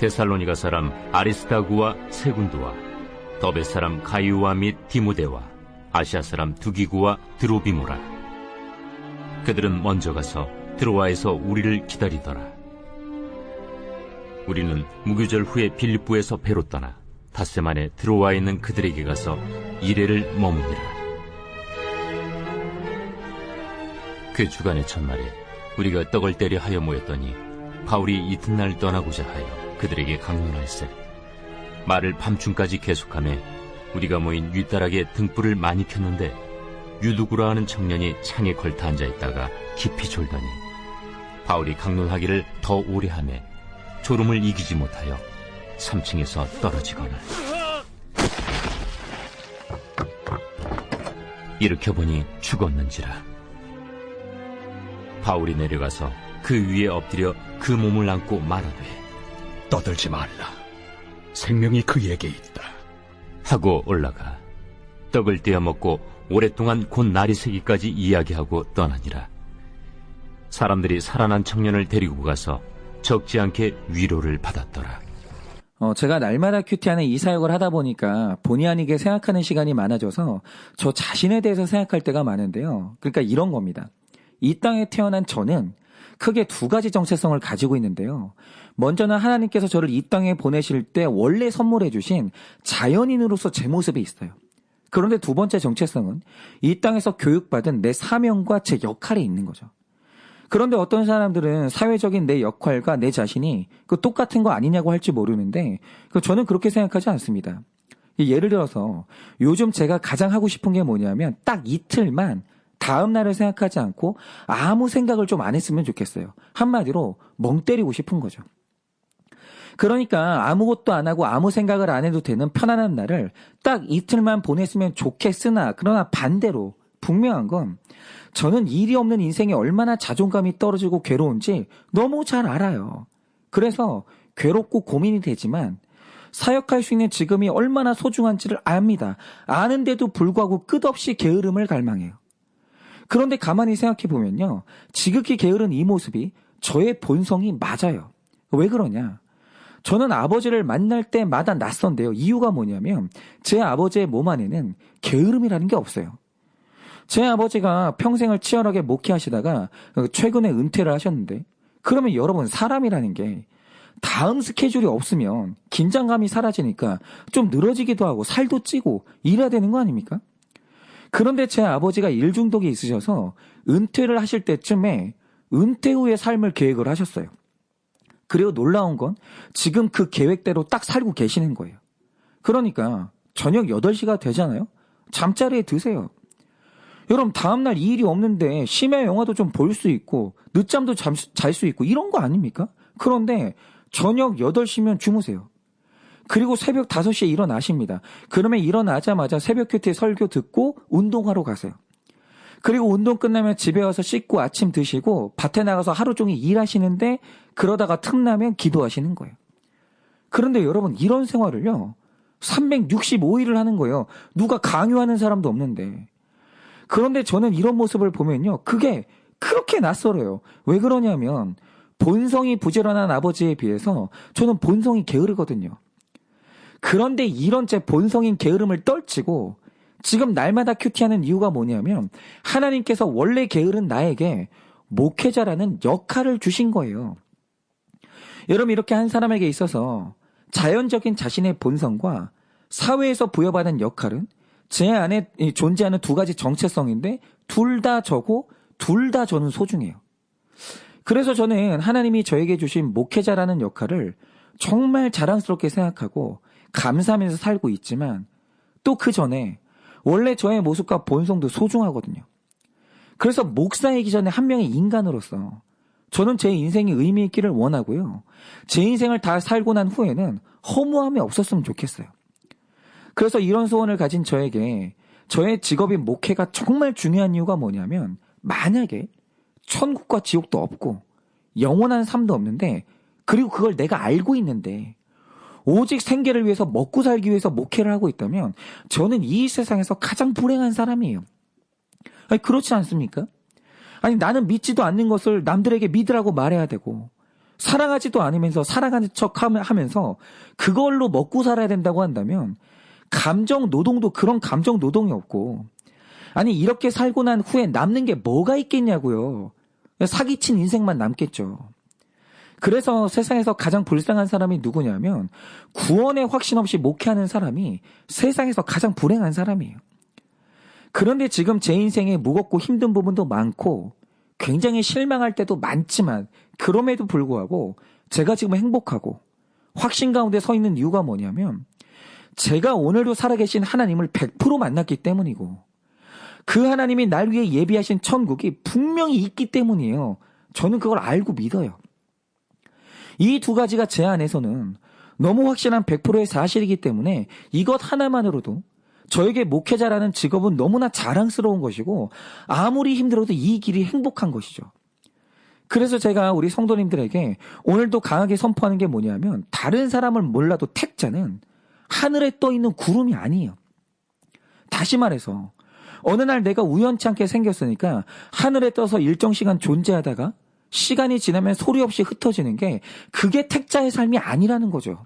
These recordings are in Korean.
데살로니가 사람 아리스타구와 세군두와 더베 사람 가이우와 및 디모데와 아시아 사람 두기구와 드로비모라. 그들은 먼저 가서 드로아에서 우리를 기다리더라. 우리는 무교절 후에 빌립보에서 배로 떠나 닷새 만에 드로아에 있는 그들에게 가서 이래를 머무니라. 그 주간의 첫날에 우리가 떡을 때려 하여 모였더니 바울이 이튿날 떠나고자 하여 그들에게 강론할세 말을 밤중까지 계속하며 우리가 모인 윗다락에 등불을 많이 켰는데 유두구라 하는 청년이 창에 걸터 앉아 있다가 깊이 졸더니 바울이 강론하기를 더 오래 하며 졸음을 이기지 못하여 3층에서 떨어지거나 일으켜 보니 죽었는지라. 바울이 내려가서 그 위에 엎드려 그 몸을 안고 말하되 떠들지 말라. 생명이 그에게 있다. 하고 올라가 떡을 떼어 먹고 오랫동안 곧 날이 새기까지 이야기하고 떠나니라. 사람들이 살아난 청년을 데리고 가서 적지 않게 위로를 받았더라. 어, 제가 날마다 큐티하는 이 사역을 하다 보니까 본의 아니게 생각하는 시간이 많아져서 저 자신에 대해서 생각할 때가 많은데요. 그러니까 이런 겁니다. 이 땅에 태어난 저는 크게 두 가지 정체성을 가지고 있는데요. 먼저는 하나님께서 저를 이 땅에 보내실 때 원래 선물해 주신 자연인으로서 제 모습이 있어요. 그런데 두 번째 정체성은 이 땅에서 교육받은 내 사명과 제 역할에 있는 거죠. 그런데 어떤 사람들은 사회적인 내 역할과 내 자신이 그 똑같은 거 아니냐고 할지 모르는데 그 저는 그렇게 생각하지 않습니다. 예를 들어서 요즘 제가 가장 하고 싶은 게 뭐냐면 딱 이틀만 다음 날을 생각하지 않고 아무 생각을 좀 안 했으면 좋겠어요. 한마디로 멍 때리고 싶은 거죠. 그러니까 아무것도 안 하고 아무 생각을 안 해도 되는 편안한 날을 딱 이틀만 보냈으면 좋겠으나 그러나 반대로 분명한 건 저는 일이 없는 인생에 얼마나 자존감이 떨어지고 괴로운지 너무 잘 알아요. 그래서 괴롭고 고민이 되지만 사역할 수 있는 지금이 얼마나 소중한지를 압니다. 아는데도 불구하고 끝없이 게으름을 갈망해요. 그런데 가만히 생각해 보면요. 지극히 게으른 이 모습이 저의 본성이 맞아요. 왜 그러냐? 저는 아버지를 만날 때마다 낯선데요. 이유가 뭐냐면 제 아버지의 몸 안에는 게으름이라는 게 없어요. 제 아버지가 평생을 치열하게 목회하시다가 최근에 은퇴를 하셨는데 그러면 여러분 사람이라는 게 다음 스케줄이 없으면 긴장감이 사라지니까 좀 늘어지기도 하고 살도 찌고 이래야 되는 거 아닙니까? 그런데 제 아버지가 일 중독이 있으셔서 은퇴를 하실 때쯤에 은퇴 후의 삶을 계획을 하셨어요. 그리고 놀라운 건 지금 그 계획대로 딱 살고 계시는 거예요. 그러니까 저녁 8시가 되잖아요? 잠자리에 드세요. 여러분 다음날 이 일이 없는데 심야 영화도 좀 볼 수 있고 늦잠도 잘 수 있고 이런 거 아닙니까? 그런데 저녁 8시면 주무세요. 그리고 새벽 5시에 일어나십니다. 그러면 일어나자마자 새벽 큐티 설교 듣고 운동하러 가세요. 그리고 운동 끝나면 집에 와서 씻고 아침 드시고 밭에 나가서 하루 종일 일하시는데 그러다가 틈나면 기도하시는 거예요. 그런데 여러분 이런 생활을요. 365일을 하는 거예요. 누가 강요하는 사람도 없는데. 그런데 저는 이런 모습을 보면요. 그게 그렇게 낯설어요. 왜 그러냐면 본성이 부지런한 아버지에 비해서 저는 본성이 게으르거든요. 그런데 이런 제 본성인 게으름을 떨치고 지금 날마다 큐티하는 이유가 뭐냐면 하나님께서 원래 게으른 나에게 목회자라는 역할을 주신 거예요. 여러분 이렇게 한 사람에게 있어서 자연적인 자신의 본성과 사회에서 부여받은 역할은 제 안에 존재하는 두 가지 정체성인데 둘 다 저고 둘 다 저는 소중해요. 그래서 저는 하나님이 저에게 주신 목회자라는 역할을 정말 자랑스럽게 생각하고 감사하면서 살고 있지만 또 그 전에 원래 저의 모습과 본성도 소중하거든요. 그래서 목사이기 전에 한 명의 인간으로서 저는 제 인생이 의미 있기를 원하고요. 제 인생을 다 살고 난 후에는 허무함이 없었으면 좋겠어요. 그래서 이런 소원을 가진 저에게 저의 직업인 목회가 정말 중요한 이유가 뭐냐면 만약에 천국과 지옥도 없고 영원한 삶도 없는데 그리고 그걸 내가 알고 있는데 오직 생계를 위해서 먹고 살기 위해서 목회를 하고 있다면 저는 이 세상에서 가장 불행한 사람이에요. 아니, 그렇지 않습니까? 아니, 나는 믿지도 않는 것을 남들에게 믿으라고 말해야 되고, 사랑하지도 않으면서 사랑하는 척 하면서 그걸로 먹고 살아야 된다고 한다면, 감정 노동도 그런 감정 노동이 없고, 아니, 이렇게 살고 난 후에 남는 게 뭐가 있겠냐고요. 사기친 인생만 남겠죠. 그래서 세상에서 가장 불쌍한 사람이 누구냐면 구원의 확신 없이 목회하는 사람이 세상에서 가장 불행한 사람이에요. 그런데 지금 제 인생에 무겁고 힘든 부분도 많고 굉장히 실망할 때도 많지만 그럼에도 불구하고 제가 지금 행복하고 확신 가운데 서 있는 이유가 뭐냐면 제가 오늘도 살아계신 하나님을 100% 만났기 때문이고 그 하나님이 날 위해 예비하신 천국이 분명히 있기 때문이에요. 저는 그걸 알고 믿어요. 이 두 가지가 제 안에서는 너무 확실한 100%의 사실이기 때문에 이것 하나만으로도 저에게 목회자라는 직업은 너무나 자랑스러운 것이고 아무리 힘들어도 이 길이 행복한 것이죠. 그래서 제가 우리 성도님들에게 오늘도 강하게 선포하는 게 뭐냐면 다른 사람을 몰라도 택자는 하늘에 떠 있는 구름이 아니에요. 다시 말해서 어느 날 내가 우연치 않게 생겼으니까 하늘에 떠서 일정 시간 존재하다가 시간이 지나면 소리 없이 흩어지는 게 그게 택자의 삶이 아니라는 거죠.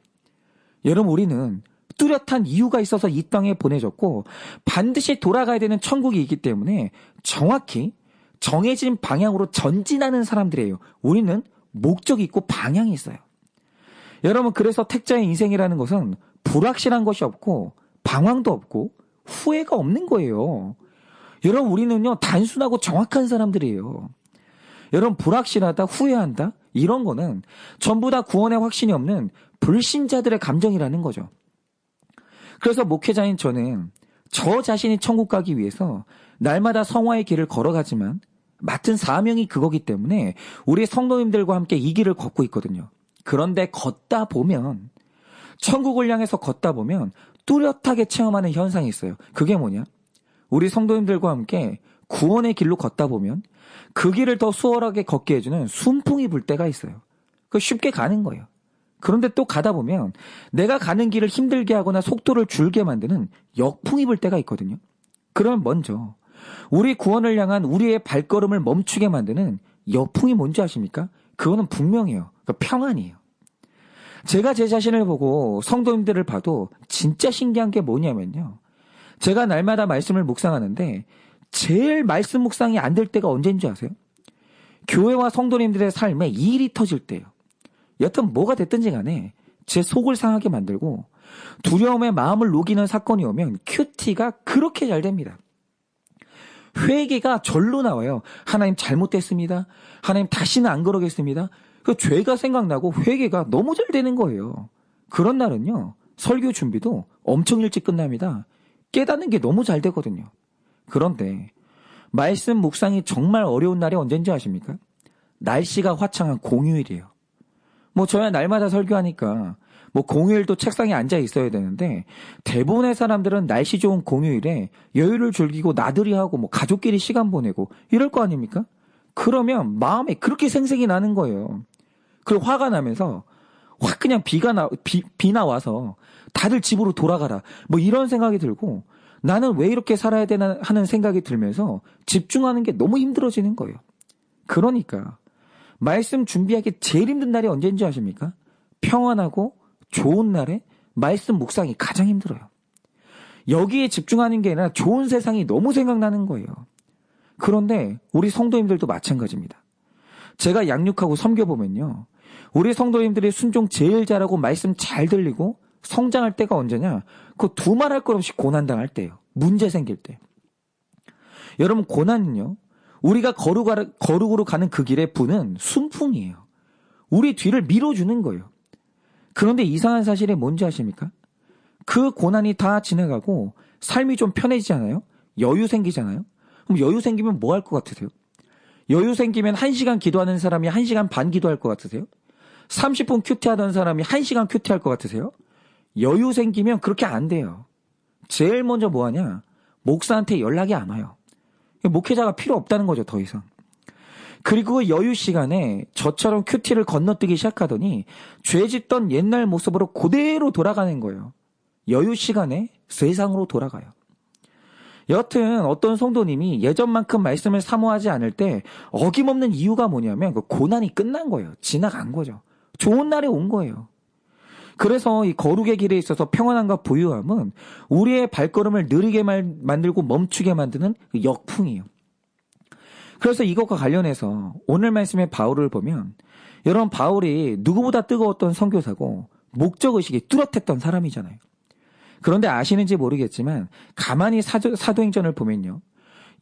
여러분 우리는 뚜렷한 이유가 있어서 이 땅에 보내졌고 반드시 돌아가야 되는 천국이 있기 때문에 정확히 정해진 방향으로 전진하는 사람들이에요. 우리는 목적이 있고 방향이 있어요. 여러분 그래서 택자의 인생이라는 것은 불확실한 것이 없고 방황도 없고 후회가 없는 거예요. 여러분 우리는요 단순하고 정확한 사람들이에요. 여러분 불확실하다 후회한다 이런 거는 전부 다 구원의 확신이 없는 불신자들의 감정이라는 거죠. 그래서 목회자인 저는 저 자신이 천국 가기 위해서 날마다 성화의 길을 걸어가지만 맡은 사명이 그거기 때문에 우리 성도님들과 함께 이 길을 걷고 있거든요. 그런데 걷다 보면 천국을 향해서 걷다 보면 뚜렷하게 체험하는 현상이 있어요. 그게 뭐냐? 우리 성도님들과 함께 구원의 길로 걷다 보면 그 길을 더 수월하게 걷게 해주는 순풍이 불 때가 있어요. 그 쉽게 가는 거예요. 그런데 또 가다 보면 내가 가는 길을 힘들게 하거나 속도를 줄게 만드는 역풍이 불 때가 있거든요. 그러면 먼저 우리 구원을 향한 우리의 발걸음을 멈추게 만드는 역풍이 뭔지 아십니까? 그거는 분명해요. 그러니까 평안이에요. 제가 제 자신을 보고 성도님들을 봐도 진짜 신기한 게 뭐냐면요. 제가 날마다 말씀을 묵상하는데 제일 말씀 묵상이 안 될 때가 언제인 줄 아세요? 교회와 성도님들의 삶에 일이 터질 때요. 여튼 뭐가 됐든지 간에 제 속을 상하게 만들고 두려움에 마음을 녹이는 사건이 오면 큐티가 그렇게 잘 됩니다. 회개가 절로 나와요. 하나님 잘못됐습니다. 하나님 다시는 안 그러겠습니다. 그 죄가 생각나고 회개가 너무 잘 되는 거예요. 그런 날은요. 설교 준비도 엄청 일찍 끝납니다. 깨닫는 게 너무 잘 되거든요. 그런데 말씀 묵상이 정말 어려운 날이 언젠지 아십니까? 날씨가 화창한 공휴일이에요. 뭐 저야 날마다 설교하니까 뭐 공휴일도 책상에 앉아 있어야 되는데 대부분의 사람들은 날씨 좋은 공휴일에 여유를 즐기고 나들이 하고 뭐 가족끼리 시간 보내고 이럴 거 아닙니까? 그러면 마음에 그렇게 생색이 나는 거예요. 그리고 화가 나면서 확 그냥 비가 나 비, 비 나 와서 다들 집으로 돌아가라 뭐 이런 생각이 들고 나는 왜 이렇게 살아야 되나 하는 생각이 들면서 집중하는 게 너무 힘들어지는 거예요. 그러니까 말씀 준비하기 제일 힘든 날이 언제인지 아십니까? 평안하고 좋은 날에 말씀 묵상이 가장 힘들어요. 여기에 집중하는 게 아니라 좋은 세상이 너무 생각나는 거예요. 그런데 우리 성도님들도 마찬가지입니다. 제가 양육하고 섬겨보면요. 우리 성도님들이 순종 제일 잘하고 말씀 잘 들리고 성장할 때가 언제냐? 그 두 말 할 것 없이 고난당할 때예요. 문제 생길 때. 여러분 고난은요. 우리가 거룩, 거룩으로 가는 그 길의 분은 순풍이에요. 우리 뒤를 밀어주는 거예요. 그런데 이상한 사실이 뭔지 아십니까? 그 고난이 다 지나가고 삶이 좀 편해지잖아요? 여유 생기잖아요? 그럼 여유 생기면 뭐 할 것 같으세요? 여유 생기면 1시간 기도하는 사람이 1시간 반 기도할 것 같으세요? 30분 큐티 하던 사람이 1시간 큐티 할 것 같으세요? 여유 생기면 그렇게 안 돼요. 제일 먼저 뭐 하냐? 목사한테 연락이 안 와요. 목회자가 필요 없다는 거죠, 더 이상. 그리고 그 여유 시간에 저처럼 큐티를 건너뛰기 시작하더니 죄 짓던 옛날 모습으로 그대로 돌아가는 거예요. 여유 시간에 세상으로 돌아가요. 여튼 어떤 성도님이 예전만큼 말씀을 사모하지 않을 때 어김없는 이유가 뭐냐면 그 고난이 끝난 거예요. 지나간 거죠. 좋은 날이 온 거예요. 그래서 이 거룩의 길에 있어서 평안함과 부유함은 우리의 발걸음을 느리게 말, 만들고 멈추게 만드는 그 역풍이에요. 그래서 이것과 관련해서 오늘 말씀의 바울을 보면 여러분 바울이 누구보다 뜨거웠던 선교사고 목적 의식이 뚜렷했던 사람이잖아요. 그런데 아시는지 모르겠지만 가만히 사도, 사도행전을 보면요.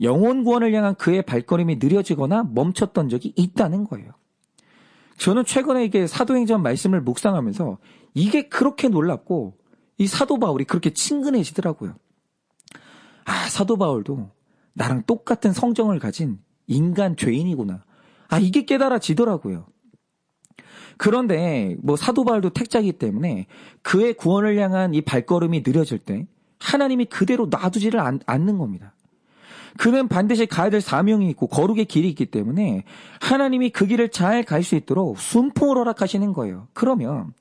영혼 구원을 향한 그의 발걸음이 느려지거나 멈췄던 적이 있다는 거예요. 저는 최근에 이게 사도행전 말씀을 묵상하면서 이게 그렇게 놀랍고 이 사도 바울이 그렇게 친근해지더라고요. 아, 사도 바울도 나랑 똑같은 성정을 가진 인간 죄인이구나. 아, 이게 깨달아지더라고요. 그런데 뭐 사도 바울도 택자이기 때문에 그의 구원을 향한 이 발걸음이 느려질 때 하나님이 그대로 놔두지를 않, 않는 겁니다. 그는 반드시 가야 될 사명이 있고 거룩의 길이 있기 때문에 하나님이 그 길을 잘 갈 수 있도록 순풍을 허락하시는 거예요. 그러면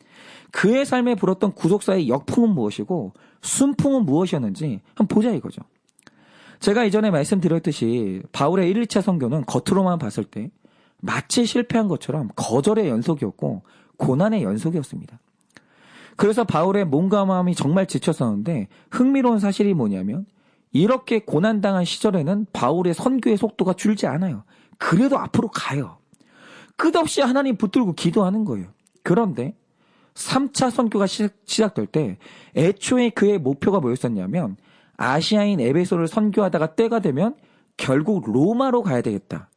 그의 삶에 불었던 구속사의 역풍은 무엇이고 순풍은 무엇이었는지 한번 보자 이거죠. 제가 이전에 말씀드렸듯이 바울의 1, 2차 성교는 겉으로만 봤을 때 마치 실패한 것처럼 거절의 연속이었고 고난의 연속이었습니다. 그래서 바울의 몸과 마음이 정말 지쳤었는데 흥미로운 사실이 뭐냐면 이렇게 고난당한 시절에는 바울의 선교의 속도가 줄지 않아요. 그래도 앞으로 가요. 끝없이 하나님 붙들고 기도하는 거예요. 그런데 3차 선교가 시작 될 때 애초에 그의 목표가 뭐였었냐면 아시아인 에베소를 선교하다가 때가 되면 결국 로마로 가야 되겠다.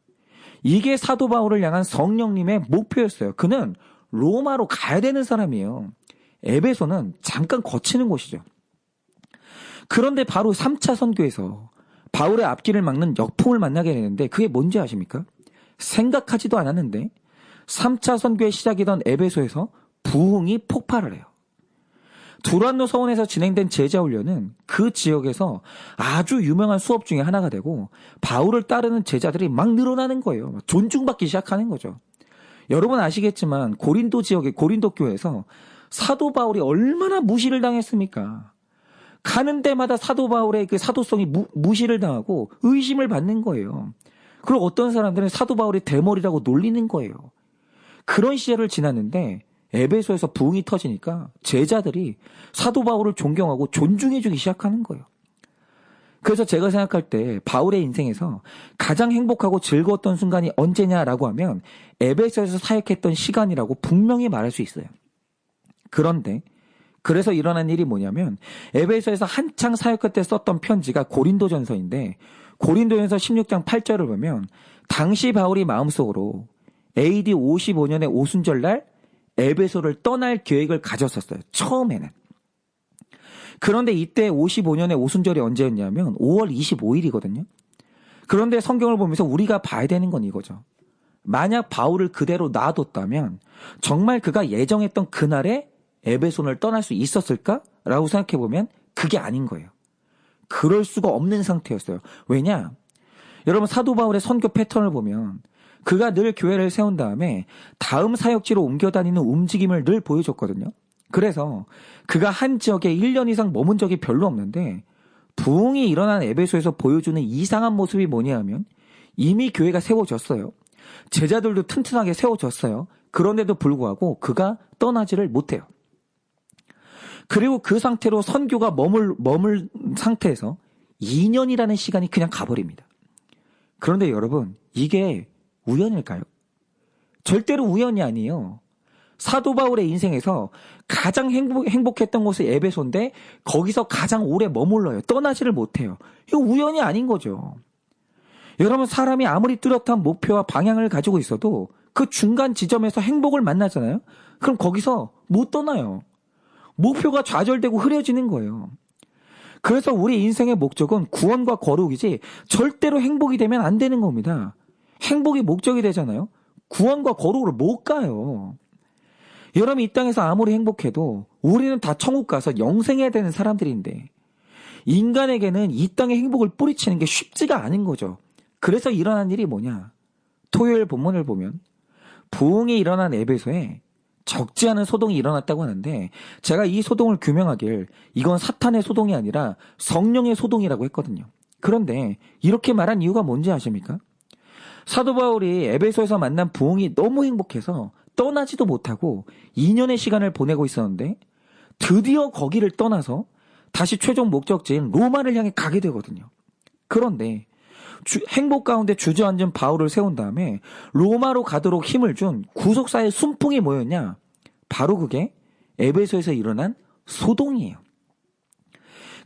이게 사도 바울을 향한 성령님의 목표였어요. 그는 로마로 가야 되는 사람이에요. 에베소는 잠깐 거치는 곳이죠. 그런데 바로 3차 선교에서 바울의 앞길을 막는 역풍을 만나게 되는데 그게 뭔지 아십니까? 생각하지도 않았는데 3차 선교의 시작이던 에베소에서 부흥이 폭발을 해요. 두란노 서원에서 진행된 제자 훈련은 그 지역에서 아주 유명한 수업 중에 하나가 되고 바울을 따르는 제자들이 막 늘어나는 거예요. 존중받기 시작하는 거죠. 여러분 아시겠지만 고린도 지역의 고린도 교회에서 사도 바울이 얼마나 무시를 당했습니까? 가는 데마다 사도 바울의 그 사도성이 무, 무시를 당하고 의심을 받는 거예요. 그리고 어떤 사람들은 사도 바울이 대머리라고 놀리는 거예요. 그런 시절을 지났는데 에베소에서 부흥이 터지니까 제자들이 사도 바울을 존경하고 존중해주기 시작하는 거예요. 그래서 제가 생각할 때 바울의 인생에서 가장 행복하고 즐거웠던 순간이 언제냐라고 하면 에베소에서 사역했던 시간이라고 분명히 말할 수 있어요. 그런데 그래서 일어난 일이 뭐냐면 에베소에서 한창 사역할 때 썼던 편지가 고린도전서인데 고린도전서 16장 8절을 보면 당시 바울이 마음속으로 AD 55년의 오순절 날 에베소를 떠날 계획을 가졌었어요. 처음에는. 그런데 이때 55년의 오순절이 언제였냐면 5월 25일이거든요. 그런데 성경을 보면서 우리가 봐야 되는 건 이거죠. 만약 바울을 그대로 놔뒀다면 정말 그가 예정했던 그날에 에베손을 떠날 수 있었을까 라고 생각해 보면 그게 아닌 거예요. 그럴 수가 없는 상태였어요. 왜냐? 여러분 사도 바울의 선교 패턴을 보면 그가 늘 교회를 세운 다음에 다음 사역지로 옮겨 다니는 움직임을 늘 보여줬거든요. 그래서 그가 한 지역에 1년 이상 머문 적이 별로 없는데 부흥이 일어난 에베소에서 보여주는 이상한 모습이 뭐냐 하면 이미 교회가 세워졌어요. 제자들도 튼튼하게 세워졌어요. 그런데도 불구하고 그가 떠나지를 못해요. 그리고 그 상태로 선교가 머물, 머물 상태에서 2년이라는 시간이 그냥 가버립니다. 그런데 여러분, 이게 우연일까요? 절대로 우연이 아니에요. 사도 바울의 인생에서 가장 행복, 행복 했던 곳이 에베소인데 거기서 가장 오래 머물러요. 떠나지를 못해요. 이거 우연이 아닌 거죠. 여러분 사람이 아무리 뚜렷한 목표와 방향을 가지고 있어도 그 중간 지점에서 행복을 만나잖아요. 그럼 거기서 못 떠나요. 목표가 좌절되고 흐려지는 거예요. 그래서 우리 인생의 목적은 구원과 거룩이지 절대로 행복이 되면 안 되는 겁니다. 행복이 목적이 되잖아요. 구원과 거룩으로 못 가요. 여러분 이 땅에서 아무리 행복해도 우리는 다 천국 가서 영생해야 되는 사람들인데 인간에게는 이 땅의 행복을 뿌리치는 게 쉽지가 않은 거죠. 그래서 일어난 일이 뭐냐? 토요일 본문을 보면 부흥이 일어난 에베소에 적지 않은 소동이 일어났다고 하는데 제가 이 소동을 규명하길 이건 사탄의 소동이 아니라 성령의 소동이라고 했거든요. 그런데 이렇게 말한 이유가 뭔지 아십니까? 사도 바울이 에베소에서 만난 부흥이 너무 행복해서 떠나지도 못하고 2년의 시간을 보내고 있었는데 드디어 거기를 떠나서 다시 최종 목적지인 로마를 향해 가게 되거든요. 그런데 주- 행복 가운데 주저앉은 바울을 세운 다음에 로마로 가도록 힘을 준 구속사의 순풍이 뭐였냐? 바로 그게 에베소에서 일어난 소동이에요.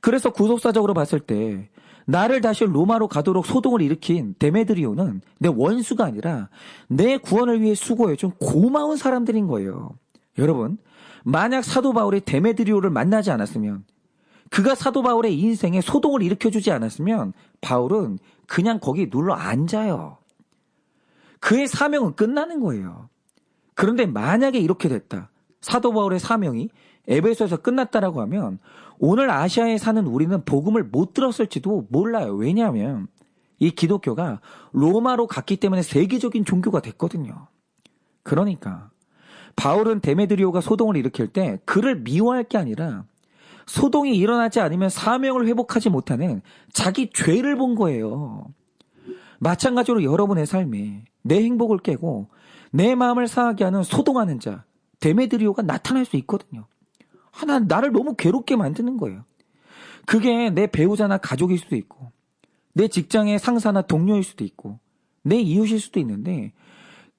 그래서 구속사적으로 봤을 때 나를 다시 로마로 가도록 소동을 일으킨 데메드리오는 내 원수가 아니라 내 구원을 위해 수고해준 고마운 사람들인 거예요. 여러분, 만약 사도 바울이 데메드리오를 만나지 않았으면 그가 사도 바울의 인생에 소동을 일으켜주지 않았으면 바울은 그냥 거기 눌러 앉아요. 그의 사명은 끝나는 거예요. 그런데 만약에 이렇게 됐다. 사도 바울의 사명이 에베소에서 끝났다라고 하면 오늘 아시아에 사는 우리는 복음을 못 들었을지도 몰라요. 왜냐하면 이 기독교가 로마로 갔기 때문에 세계적인 종교가 됐거든요. 그러니까 바울은 데메드리오가 소동을 일으킬 때 그를 미워할 게 아니라 소동이 일어나지 않으면 사명을 회복하지 못하는 자기 죄를 본 거예요. 마찬가지로 여러분의 삶에 내 행복을 깨고 내 마음을 상하게 하는 소동하는 자, 데메드리오가 나타날 수 있거든요. 하나 나를 너무 괴롭게 만드는 거예요. 그게 내 배우자나 가족일 수도 있고, 내 직장의 상사나 동료일 수도 있고, 내 이웃일 수도 있는데,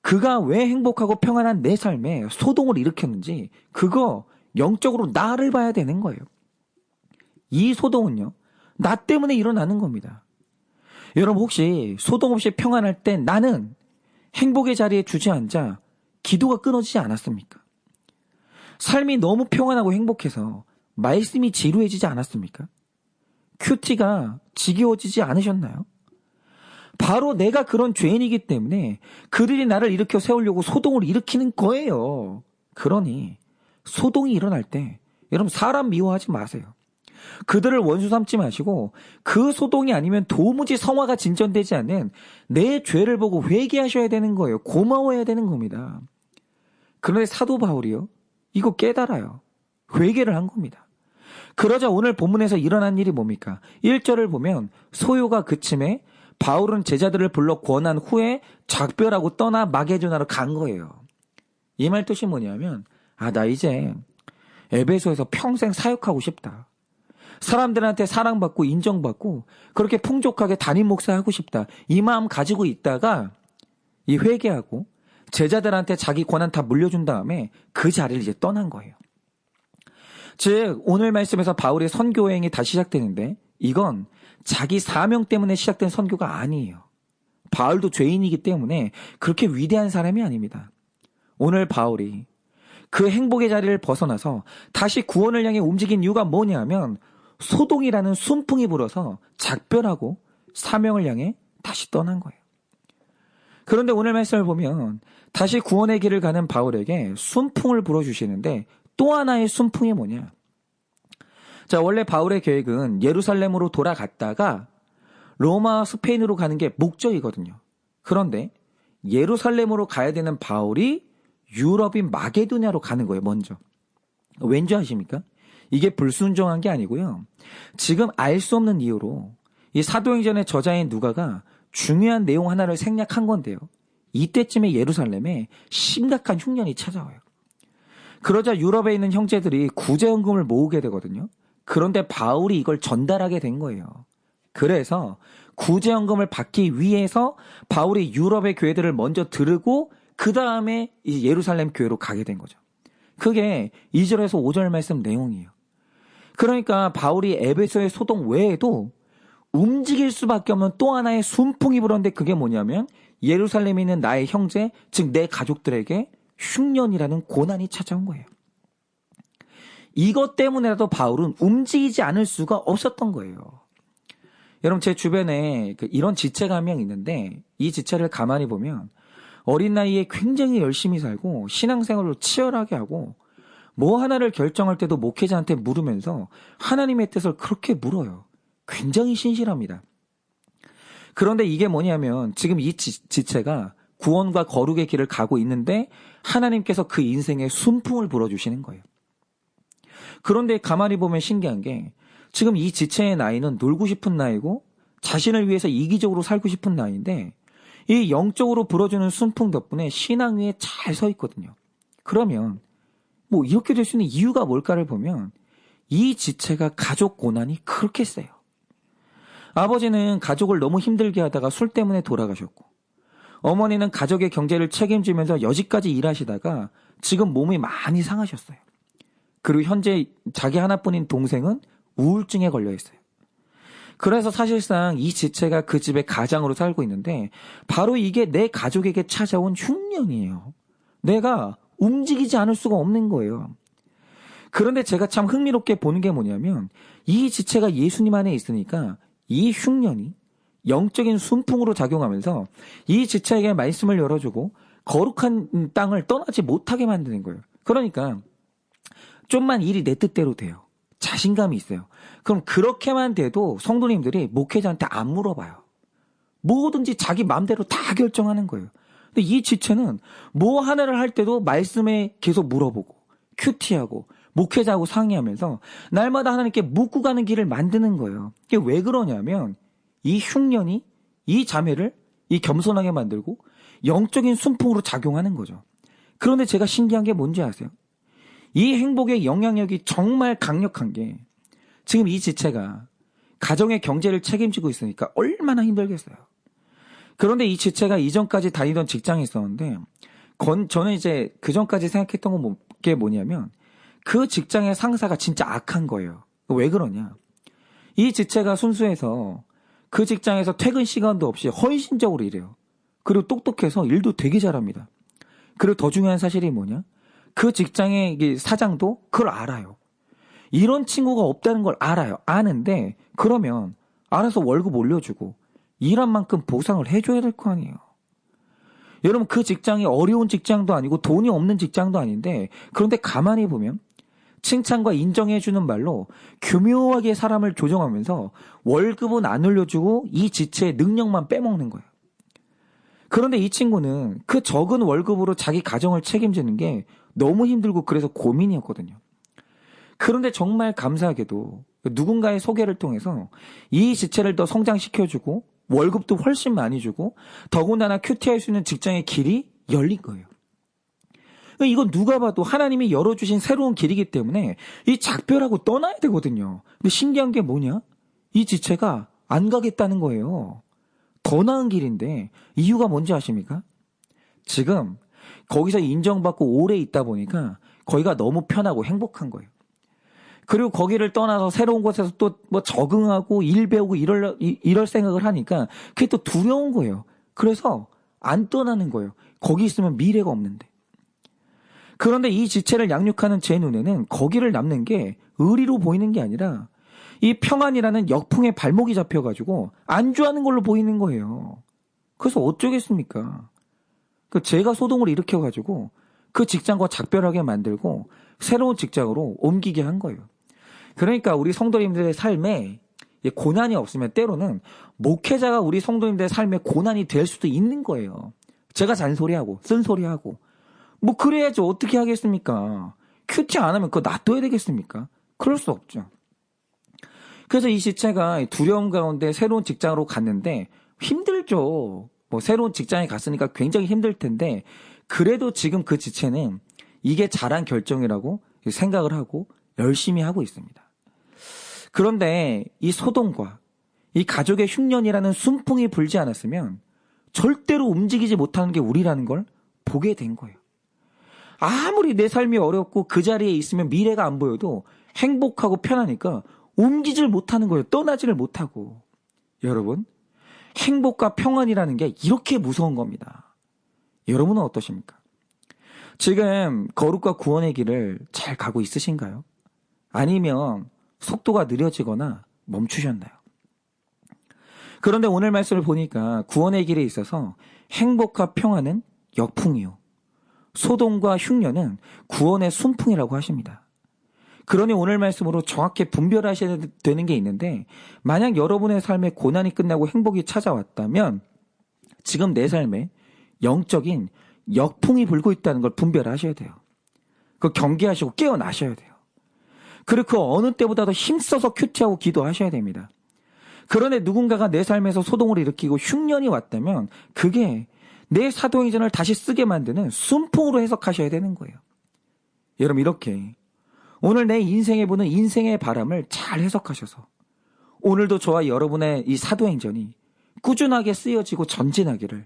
그가 왜 행복하고 평안한 내 삶에 소동을 일으켰는지, 그거 영적으로 나를 봐야 되는 거예요. 이 소동은요, 나 때문에 일어나는 겁니다. 여러분 혹시 소동 없이 평안할 때 나는 행복의 자리에 주저앉아 기도가 끊어지지 않았습니까? 삶이 너무 평안하고 행복해서 말씀이 지루해지지 않았습니까? 큐티가 지겨워지지 않으셨나요? 바로 내가 그런 죄인이기 때문에 그들이 나를 일으켜 세우려고 소동을 일으키는 거예요. 그러니 소동이 일어날 때 여러분 사람 미워하지 마세요. 그들을 원수 삼지 마시고 그 소동이 아니면 도무지 성화가 진전되지 않는 내 죄를 보고 회개하셔야 되는 거예요. 고마워해야 되는 겁니다. 그런데 사도 바울이요. 이거 깨달아요. 회개를 한 겁니다. 그러자 오늘 본문에서 일어난 일이 뭡니까? 1절을 보면 소요가 그침에 바울은 제자들을 불러 권한 후에 작별하고 떠나 마게도나로 간 거예요. 이 말 뜻이 뭐냐면 아 나 이제 에베소에서 평생 사역하고 싶다. 사람들한테 사랑받고 인정받고 그렇게 풍족하게 담임 목사하고 싶다. 이 마음 가지고 있다가 이 회개하고 제자들한테 자기 권한 다 물려준 다음에 그 자리를 이제 떠난 거예요. 즉 오늘 말씀에서 바울의 선교 여행이 다시 시작되는데 이건 자기 사명 때문에 시작된 선교가 아니에요. 바울도 죄인이기 때문에 그렇게 위대한 사람이 아닙니다. 오늘 바울이 그 행복의 자리를 벗어나서 다시 구원을 향해 움직인 이유가 뭐냐면 소동이라는 순풍이 불어서 작별하고 사명을 향해 다시 떠난 거예요. 그런데 오늘 말씀을 보면 다시 구원의 길을 가는 바울에게 순풍을 불어주시는데 또 하나의 순풍이 뭐냐? 자, 원래 바울의 계획은 예루살렘으로 돌아갔다가 로마, 스페인으로 가는 게 목적이거든요. 그런데 예루살렘으로 가야 되는 바울이 유럽인 마게도냐로 가는 거예요, 먼저. 왠지 아십니까? 이게 불순종한 게 아니고요. 지금 알 수 없는 이유로 이 사도행전의 저자인 누가가 중요한 내용 하나를 생략한 건데요. 이때쯤에 예루살렘에 심각한 흉년이 찾아와요. 그러자 유럽에 있는 형제들이 구제연금을 모으게 되거든요. 그런데 바울이 이걸 전달하게 된 거예요. 그래서 구제연금을 받기 위해서 바울이 유럽의 교회들을 먼저 들으고 그 다음에 이 예루살렘 교회로 가게 된 거죠. 그게 2절에서 5절 말씀 내용이에요. 그러니까 바울이 에베소의 소동 외에도 움직일 수밖에 없는 또 하나의 순풍이 불었는데 그게 뭐냐면 예루살렘에 있는 나의 형제, 즉 내 가족들에게 흉년이라는 고난이 찾아온 거예요. 이것 때문에라도 바울은 움직이지 않을 수가 없었던 거예요. 여러분 제 주변에 그 이런 지체가 한 명 있는데 이 지체를 가만히 보면 어린 나이에 굉장히 열심히 살고 신앙생활을 치열하게 하고 뭐 하나를 결정할 때도 목회자한테 물으면서 하나님의 뜻을 그렇게 물어요. 굉장히 신실합니다. 그런데 이게 뭐냐면 지금 이 지, 지체가 구원과 거룩의 길을 가고 있는데 하나님께서 그 인생에 순풍을 불어주시는 거예요. 그런데 가만히 보면 신기한 게 지금 이 지체의 나이는 놀고 싶은 나이고 자신을 위해서 이기적으로 살고 싶은 나이인데 이 영적으로 불어주는 순풍 덕분에 신앙 위에 잘 서 있거든요. 그러면 뭐 이렇게 될 수 있는 이유가 뭘까를 보면 이 지체가 가족 고난이 그렇게 세요. 아버지는 가족을 너무 힘들게 하다가 술 때문에 돌아가셨고 어머니는 가족의 경제를 책임지면서 여지까지 일하시다가 지금 몸이 많이 상하셨어요. 그리고 현재 자기 하나뿐인 동생은 우울증에 걸려 있어요. 그래서 사실상 이 지체가 그 집의 가장으로 살고 있는데 바로 이게 내 가족에게 찾아온 흉년이에요. 내가 움직이지 않을 수가 없는 거예요. 그런데 제가 참 흥미롭게 보는 게 뭐냐면 이 지체가 예수님 안에 있으니까 이 흉년이 영적인 순풍으로 작용하면서 이 지체에게 말씀을 열어주고 거룩한 땅을 떠나지 못하게 만드는 거예요. 그러니까 좀만 일이 내 뜻대로 돼요. 자신감이 있어요. 그럼 그렇게만 돼도 성도님들이 목회자한테 안 물어봐요. 뭐든지 자기 마음대로 다 결정하는 거예요. 근데 이 지체는 뭐 하나를 할 때도 말씀에 계속 물어보고 큐티하고 목회자하고 상의하면서 날마다 하나님께 묻고 가는 길을 만드는 거예요. 이게 왜 그러냐면 이 흉년이 이 자매를 이 겸손하게 만들고 영적인 순풍으로 작용하는 거죠. 그런데 제가 신기한 게 뭔지 아세요? 이 행복의 영향력이 정말 강력한 게 지금 이 지체가 가정의 경제를 책임지고 있으니까 얼마나 힘들겠어요. 그런데 이 지체가 이전까지 다니던 직장이 있었는데 건, 저는 이제 그 전까지 생각했던 게 뭐냐면 그 직장의 상사가 진짜 악한 거예요. 왜 그러냐? 이 지체가 순수해서 그 직장에서 퇴근 시간도 없이 헌신적으로 일해요. 그리고 똑똑해서 일도 되게 잘합니다. 그리고 더 중요한 사실이 뭐냐? 그 직장의 사장도 그걸 알아요. 이런 친구가 없다는 걸 알아요. 아는데 그러면 알아서 월급 올려주고 일한 만큼 보상을 해줘야 될 거 아니에요. 여러분 그 직장이 어려운 직장도 아니고 돈이 없는 직장도 아닌데 그런데 가만히 보면 칭찬과 인정해주는 말로 교묘하게 사람을 조정하면서 월급은 안 올려주고 이 지체의 능력만 빼먹는 거예요. 그런데 이 친구는 그 적은 월급으로 자기 가정을 책임지는 게 너무 힘들고 그래서 고민이었거든요. 그런데 정말 감사하게도 누군가의 소개를 통해서 이 지체를 더 성장시켜주고 월급도 훨씬 많이 주고 더군다나 큐티할 수 있는 직장의 길이 열린 거예요. 이건 누가 봐도 하나님이 열어주신 새로운 길이기 때문에 이 작별하고 떠나야 되거든요. 근데 신기한 게 뭐냐? 이 지체가 안 가겠다는 거예요. 더 나은 길인데 이유가 뭔지 아십니까? 지금 거기서 인정받고 오래 있다 보니까 거기가 너무 편하고 행복한 거예요. 그리고 거기를 떠나서 새로운 곳에서 또 뭐 적응하고 일 배우고 이럴, 이럴 생각을 하니까 그게 또 두려운 거예요. 그래서 안 떠나는 거예요. 거기 있으면 미래가 없는데. 그런데 이 지체를 양육하는 제 눈에는 거기를 남는 게 의리로 보이는 게 아니라 이 평안이라는 역풍에 발목이 잡혀가지고 안주하는 걸로 보이는 거예요. 그래서 어쩌겠습니까? 그 제가 소동을 일으켜가지고 그 직장과 작별하게 만들고 새로운 직장으로 옮기게 한 거예요. 그러니까 우리 성도님들의 삶에 고난이 없으면 때로는 목회자가 우리 성도님들의 삶에 고난이 될 수도 있는 거예요. 제가 잔소리하고 쓴소리하고 뭐 그래야지 어떻게 하겠습니까? 큐티 안 하면 그거 놔둬야 되겠습니까? 그럴 수 없죠. 그래서 이 시체가 두려움 가운데 새로운 직장으로 갔는데 힘들죠. 뭐 새로운 직장에 갔으니까 굉장히 힘들 텐데 그래도 지금 그 지체는 이게 잘한 결정이라고 생각을 하고 열심히 하고 있습니다. 그런데 이 소동과 이 가족의 흉년이라는 순풍이 불지 않았으면 절대로 움직이지 못하는 게 우리라는 걸 보게 된 거예요. 아무리 내 삶이 어렵고 그 자리에 있으면 미래가 안 보여도 행복하고 편하니까 옮기질 못하는 거예요. 떠나지를 못하고. 여러분, 행복과 평안이라는 게 이렇게 무서운 겁니다. 여러분은 어떠십니까? 지금 거룩과 구원의 길을 잘 가고 있으신가요? 아니면 속도가 느려지거나 멈추셨나요? 그런데 오늘 말씀을 보니까 구원의 길에 있어서 행복과 평화는 역풍이요. 소동과 흉년은 구원의 순풍이라고 하십니다. 그러니 오늘 말씀으로 정확히 분별하셔야 되는 게 있는데 만약 여러분의 삶에 고난이 끝나고 행복이 찾아왔다면 지금 내 삶에 영적인 역풍이 불고 있다는 걸 분별하셔야 돼요. 그 경계하시고 깨어나셔야 돼요. 그리고 그 어느 때보다도 힘써서 큐티하고 기도하셔야 됩니다. 그런데 누군가가 내 삶에서 소동을 일으키고 흉년이 왔다면 그게 내 사도행전을 다시 쓰게 만드는 순풍으로 해석하셔야 되는 거예요. 여러분 이렇게 오늘 내 인생에 보는 인생의 바람을 잘 해석하셔서 오늘도 저와 여러분의 이 사도행전이 꾸준하게 쓰여지고 전진하기를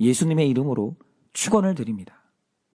예수님의 이름으로 축원을 드립니다.